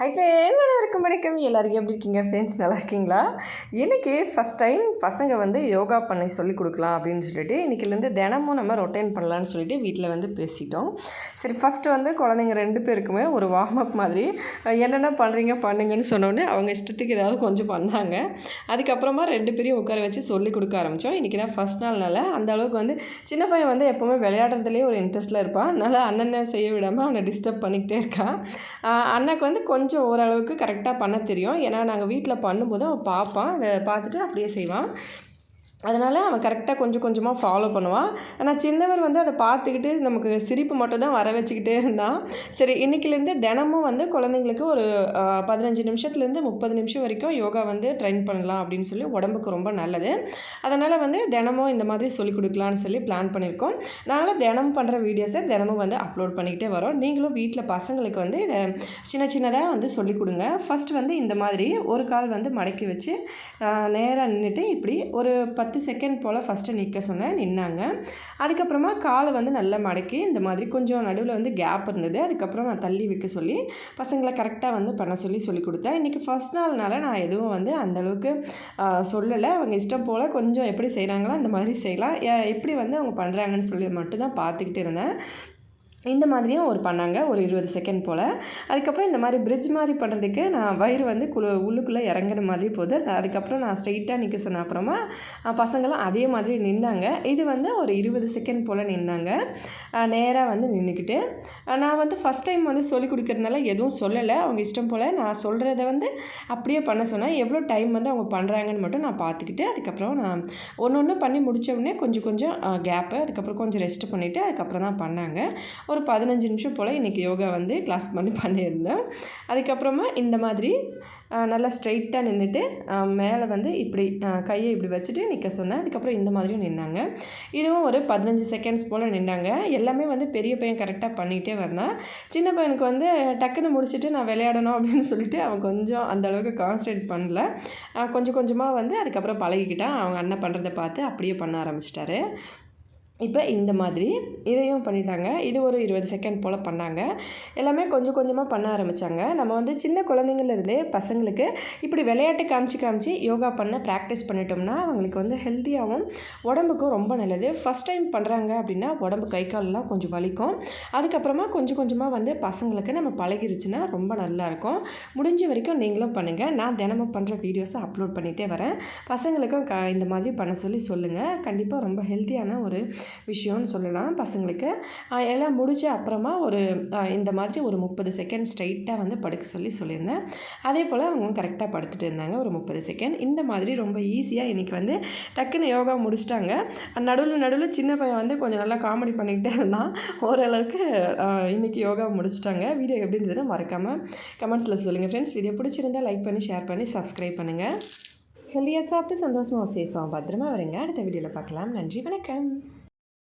Hi friends அனைவருக்கும் வணக்கம். எல்லாருக்கும் எப்படி இருக்கீங்க? ஃப்ரெண்ட்ஸ் நல்லா இருக்கீங்களா? இன்றைக்கி ஃபஸ்ட் டைம் பசங்க வந்து யோகா பண்ணி சொல்லி கொடுக்கலாம் அப்படின்னு சொல்லிட்டு இன்றைக்கிலேருந்து தினமும் நம்ம ரொட்டைன் பண்ணலான்னு சொல்லிட்டு வீட்டில் வந்து பேசிட்டோம். சரி ஃபஸ்ட்டு வந்து குழந்தைங்க ரெண்டு பேருக்குமே ஒரு வார்ம் அப் மாதிரி என்னென்ன பண்ணுறீங்க பண்ணுங்கன்னு சொன்னோடனே அவங்க இஷ்டத்துக்கு ஏதாவது கொஞ்சம் பண்ணாங்க. அதுக்கப்புறமா ரெண்டு பேரையும் உட்கார வச்சு சொல்லி கொடுக்க ஆரம்பித்தோம் இன்றைக்கி தான் ஃபஸ்ட் நாள்னால அந்த அளவுக்கு வந்து சின்ன பையன் வந்து எப்போவுமே விளையாடுறதுலேயே ஒரு இன்ட்ரெஸ்ட்டில் இருப்பான். அதனால் அண்ணனை செய்ய விடாமல் அவனை டிஸ்டர்ப் பண்ணிக்கிட்டே இருக்கான். அண்ணனுக்கு வந்து கொஞ்சம் கொஞ்சம் ஓரளவுக்கு கரெக்டாக பண்ண தெரியும். ஏன்னா நாங்கள் வீட்டில் பண்ணும்போது அவன் பார்ப்பான். அதை பார்த்துட்டு அப்படியே செய்வான். அதனால் அவன் கரெக்டாக கொஞ்சம் கொஞ்சமாக ஃபாலோ பண்ணுவான். ஆனால் சின்னவர் வந்து அதை பார்த்துக்கிட்டு நமக்கு சிரிப்பு மட்டும் தான் வர வச்சுக்கிட்டே இருந்தான். சரி இன்றைக்கிலேருந்து தினமும் வந்து குழந்தைங்களுக்கு ஒரு பதினஞ்சு நிமிஷத்துலேருந்து முப்பது நிமிஷம் வரைக்கும் யோகா வந்து ட்ரெயின் பண்ணலாம் அப்படின்னு சொல்லி உடம்புக்கு ரொம்ப நல்லது. அதனால் வந்து தினமும் இந்த மாதிரி சொல்லிக் கொடுக்கலான்னு சொல்லி பிளான் பண்ணியிருக்கோம். நாங்களும் தினமும் பண்ணுற வீடியோஸை தினமும் வந்து அப்லோட் பண்ணிக்கிட்டே வரோம். நீங்களும் வீட்டில் பசங்களுக்கு வந்து இதை சின்ன சின்னதாக வந்து சொல்லிக் கொடுங்க. ஃபஸ்ட்டு வந்து இந்த மாதிரி ஒரு கால் வந்து மடக்கி வச்சு நேராக நின்றுட்டு இப்படி ஒரு பத்து பத்து செகண்ட் போல் ஃபஸ்ட்டு நிற்க சொன்னேன் நின்னாங்க. அதுக்கப்புறமா காலை வந்து நல்லா மடக்கி இந்த மாதிரி கொஞ்சம் நடுவில் வந்து கேப் இருந்தது. அதுக்கப்புறம் நான் தள்ளி வைக்க சொல்லி பசங்களை கரெக்டாக வந்து பண்ண சொல்லி சொல்லி கொடுத்தேன். இன்றைக்கி ஃபஸ்ட் நாள்னால நான் எதுவும் வந்து அந்தளவுக்கு சொல்லலை. அவங்க இஷ்டம் போல் கொஞ்சம் எப்படி செய்கிறாங்களோ அந்த மாதிரி செய்யலாம். எப்படி வந்து அவங்க பண்ணுறாங்கன்னு சொல்லி மட்டும் தான் பார்த்துக்கிட்டு இருந்தேன். இந்த மாதிரியும் ஒரு பண்ணாங்க ஒரு இருபது செகண்ட் போல். அதுக்கப்புறம் இந்த மாதிரி பிரிட்ஜ் மாதிரி பண்ணுறதுக்கு நான் வயிறு வந்து குழு உள்ளுக்குள்ளே இறங்குற மாதிரி போகுது அதுக்கப்புறம் நான் ஸ்ட்ரைட்டாக நிற்க சொன்ன அப்புறமா பசங்களும் அதே மாதிரி நின்னாங்க. இது வந்து ஒரு இருபது செகண்ட் போல் நின்னாங்க. நேராக வந்து நின்றுக்கிட்டு நான் வந்து ஃபஸ்ட் டைம் வந்து சொல்லிக் கொடுக்குறதுனால எதுவும் சொல்லலை. அவங்க இஷ்டம் போல் நான் சொல்கிறத வந்து அப்படியே பண்ண சொன்னேன். எவ்வளோ டைம் வந்து அவங்க பண்ணுறாங்கன்னு மட்டும் நான் பார்த்துக்கிட்டு அதுக்கப்புறம் நான் ஒன்று ஒன்று பண்ணி முடித்தவுடனே கொஞ்சம் கொஞ்சம் கேப்பு அதுக்கப்புறம் கொஞ்சம் ரெஸ்ட் பண்ணிவிட்டு அதுக்கப்புறம் தான் பண்ணாங்க. ஒரு பதினஞ்சு நிமிஷம் போல் இன்றைக்கி யோகா வந்து கிளாஸ் பண்ணி பண்ணியிருந்தேன். அதுக்கப்புறமா இந்த மாதிரி நல்லா ஸ்ட்ரைட்டாக நின்றுட்டு மேலே வந்து இப்படி கையை இப்படி வச்சுட்டு நிற்க சொன்னேன். அதுக்கப்புறம் இந்த மாதிரியும் நின்னாங்க. இதுவும் ஒரு பதினஞ்சு செகண்ட்ஸ் போல் நின்னாங்க. எல்லாமே வந்து பெரிய பையன் கரெக்டாக பண்ணிகிட்டே வந்தான் சின்ன பையனுக்கு வந்து டக்குன்னு முடிச்சுட்டு நான் விளையாடணும் அப்படின்னு சொல்லிட்டு அவன் கொஞ்சம் அந்த அளவுக்கு கான்சன்ட்ரேட் பண்ணல. கொஞ்சம் கொஞ்சமாக வந்து அதுக்கப்புறம் பழகிக்கிட்டான். அவங்க அண்ணன் பண்ணுறதை பார்த்து அப்படியே பண்ண ஆரம்பிச்சிட்டாரு. இப்போ இந்த மாதிரி இதையும் பண்ணிட்டாங்க. இது ஒரு இருபது செகண்ட் போல் பண்ணாங்க. எல்லாமே கொஞ்சம் கொஞ்சமாக பண்ண ஆரம்பித்தாங்க நம்ம வந்து சின்ன குழந்தைங்கள்லேருந்தே பசங்களுக்கு இப்படி விளையாட்டு காமிச்சு காமிச்சு யோகா பண்ண ப்ராக்டிஸ் பண்ணிட்டோம்னா அவங்களுக்கு வந்து ஹெல்த்தியாகவும் உடம்புக்கும் ரொம்ப நல்லது. ஃபஸ்ட் டைம் பண்ணுறாங்க அப்படின்னா உடம்பு கை காலெலாம் கொஞ்சம் வலிக்கும். அதுக்கப்புறமா கொஞ்சம் கொஞ்சமாக வந்து பசங்களுக்கு நம்ம பழகிருச்சுன்னா ரொம்ப நல்லாயிருக்கும் முடிஞ்ச வரைக்கும் நீங்களும் பண்ணுங்கள் நான் தினமும் பண்ணுற வீடியோஸை அப்லோட் பண்ணிகிட்டே வரேன். பசங்களுக்கும் க இந்த மாதிரி பண்ண சொல்லி சொல்லுங்கள் கண்டிப்பாக ரொம்ப ஹெல்த்தியான ஒரு விஷயம்னு சொல்லலாம் பசங்களுக்கு. எல்லாம் முடிச்ச அப்புறமா ஒரு இந்த மாதிரி ஒரு முப்பது செகண்ட் ஸ்ட்ரைட்டாக வந்து படுக்க சொல்லி சொல்லியிருந்தேன். அதே போல் அவங்க கரெக்டாக படுத்துட்டு இருந்தாங்க ஒரு முப்பது செகண்ட் இந்த மாதிரி ரொம்ப ஈஸியாக இன்றைக்கி வந்து டக்குன்னு யோகா முடிச்சிட்டாங்க. நடுவில் நடுவில் சின்ன பையன் வந்து கொஞ்சம் நல்லா காமெடி பண்ணிக்கிட்டே இருந்தான். ஓரளவுக்கு இன்றைக்கி யோகா முடிச்சிட்டாங்க. வீடியோ எப்படி இருந்ததுன்னு மறக்காமல் கமெண்ட்ஸில் சொல்லுங்கள் ஃப்ரெண்ட்ஸ் வீடியோ பிடிச்சிருந்தால் லைக் பண்ணி ஷேர் பண்ணி சப்ஸ்கிரைப் பண்ணுங்கள் ஹெல்தியாக சாப்பிட்டு சந்தோஷமாக சேஃபாக பத்திரமா வருங்க. அடுத்த வீடியோவில் பார்க்கலாம். நன்றி வணக்கம்.